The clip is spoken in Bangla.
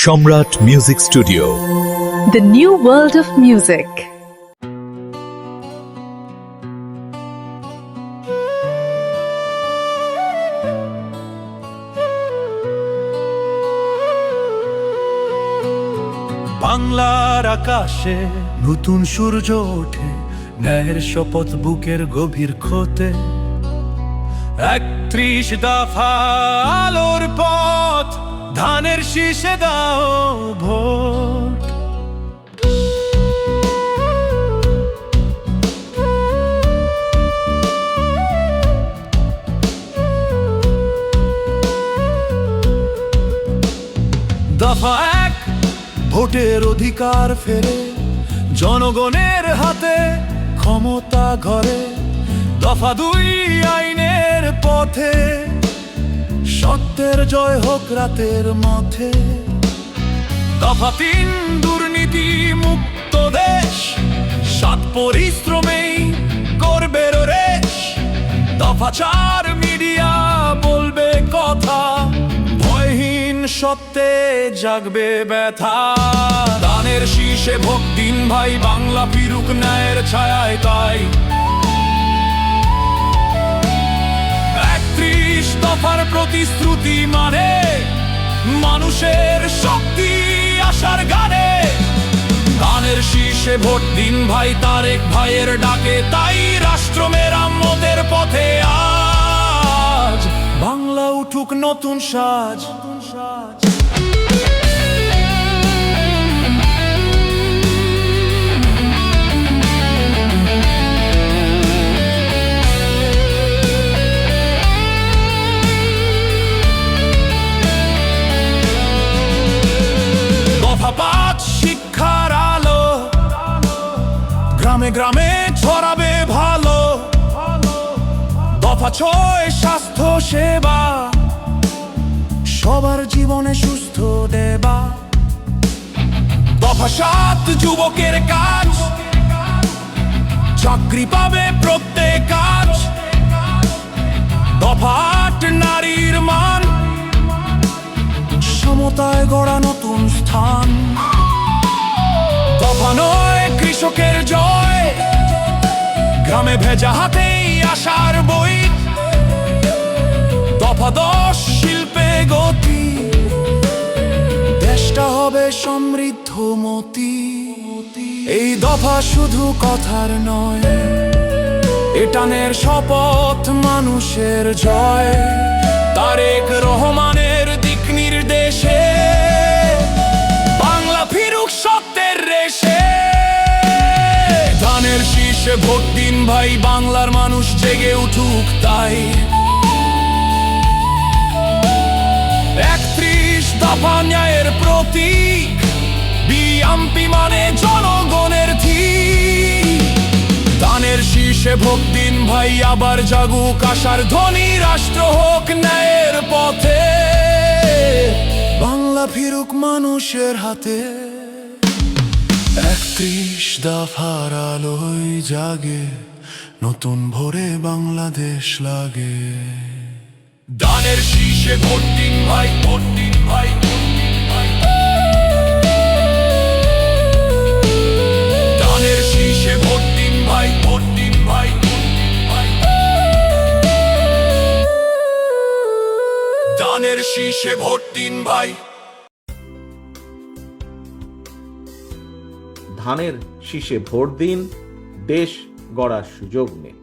Samrat music studio The new world of music. বাংলার আকাশে নতুন সূর্য ওঠে ন্যায়ের শপথ বুকের গভীর ক্ষতে একত্রিশ দফা আলোর পথ ধানের শীষে দাও ভোট। দফা এক, ভোটের অধিকার ফেরে, জনগণের হাতে ক্ষমতা ঘরে। দফা দুই, আইনের পথে সত্যের জয় হোক রাতের মথে দফা তিন, দুর্নীতি মুক্ত দেশ। সাত পরিশ্রমেই করবে রেশ দফা চার, মিডিয়া বলবে কথা। ভয়হীন সত্যে জাগবে ব্যথা। দানের শীষে ভোগ দিন ভাই, বাংলা ফিরুক ন্যায়ের ছায়ায় তাই। প্রতিশ্রুতি মানে মানুষের শক্তি আসার গানে। গানের শীর্ষে ভোট দিন ভাই, তারেক ভাইয়ের ডাকে, তাই রাষ্ট্র মেরামতের পথে আজ। বাংলা উঠুক নতুন সাজ নতুন সাজ। গ্রামে গ্রামে ছড়াবে ভালো। দফা ছয়, স্বাস্থ্য সেবা। সবার জীবনে সুস্থ দেবা। দফা সাত, যুবকের কাজ। চাকরি পাবে প্রত্যেক কাজ। দফা আট, নারীর মান। সমতায় গড়া নতুন স্থান। দফা নয়, কৃষকের জয়। গ্রামে ভেজা হাতেই আসার বই। দফা দশ শিল্পে গতি। দেশটা হবে সমৃদ্ধ মতি। এই দফা শুধু কথার নয় এটানের শপথ মানুষের জয়। তারেক রহমানের দিক নির্দেশে ধানের ভোট দিন ভাই, বাংলার মানুষ জেগে উঠুক তাই। একত্রিশ দফা ন্যায়ের প্রতীক, বিএমপি মানে জনগণের ঠিক। দানের শীর্ষে ভোগ দিন ভাই, আবার জাগুক আশার ধনী রাষ্ট্র হোক ন্যায়ের পথে। বাংলা ফিরুক মানুষের হাতে। একত্রিশ দফার আলোয় জাগে, নতুন ভোরে বাংলাদেশ লাগে। দানের শীর্ষে ভোট দিন ভাই ভোট দিন ভাই। দানের শীর্ষে ভোট দিন ভাই ভোট দিন ভাই। দানের শীর্ষে ভোট দিন ভাই। ধানের শীষে ভোট দিন দেশ গড়ার সুযোগ নেই